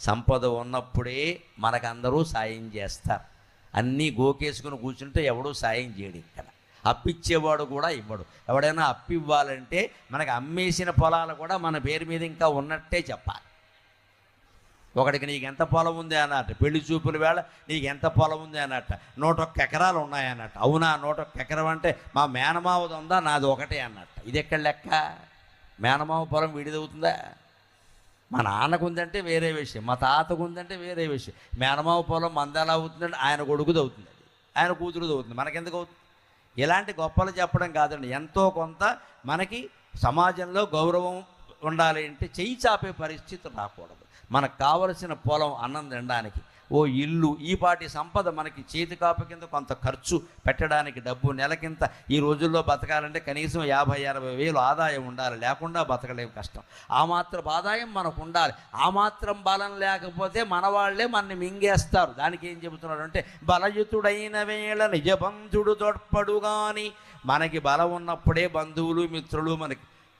సంపద ఉన్నప్పుడే మనకందరూ సాయం చేస్తారు. అన్నీ గోకేసుకుని కూర్చుంటే ఎవడూ సాయం చేయడు ఇక్కడ. అప్పిచ్చేవాడు కూడా ఇవ్వడు. ఎవడైనా అప్పివ్వాలంటే ఇవ్వాలంటే అమ్మేసిన పొలాలు కూడా మన పేరు మీద ఇంకా ఉన్నట్టే చెప్పాలి. ఒకడికి నీకు ఎంత పొలం ఉంది అన్నట్టు పెళ్ళి చూపుల వేళ నీకు ఎంత పొలం ఉంది అన్నట్టు నూట ఒక్క ఎకరాలు ఉన్నాయన్నట్టు అవునా నూట ఒక్క ఎకరం అంటే మా మేనమావది ఉందా? నాది ఒకటే అన్నట్టు. ఇది ఎక్కడ లెక్క? మేనమావ పొలం విడిదవుతుందా మా నాన్నకు ఉందంటే వేరే విషయం మా తాతకు ఉందంటే వేరే విషయం. మేనమావ పొలం మందెలా అవుతుందంటే ఆయన కొడుకుది అవుతుంది అది. ఆయన కూతురుది అవుతుంది మనకెందుకు అవుతుంది? ఇలాంటి గొప్పలు చెప్పడం కాదండి. ఎంతో కొంత మనకి సమాజంలో గౌరవం ఉండాలి అంటే చెయ్యి చాపే పరిస్థితి రాకూడదు. మనకు కావలసిన పొలం అన్నం తినడానికి ఓ ఇల్లు ఈపాటి సంపద మనకి చేతి కాపు కింద కొంత ఖర్చు పెట్టడానికి డబ్బు నెలకింత. ఈ రోజుల్లో బతకాలంటే కనీసం యాభై అరవై వేలు ఆదాయం ఉండాలి. లేకుండా బతకలేము కష్టం. ఆ మాత్రం ఆదాయం మనకు ఉండాలి. ఆ మాత్రం బలం లేకపోతే మన వాళ్ళే మనని మింగేస్తారు. దానికి ఏం చెబుతున్నాడు అంటే బలయుతుడైన వేళ నిజబంధుడు తోడ్పడు కానీ మనకి బలం ఉన్నప్పుడే బంధువులు మిత్రులు మనకి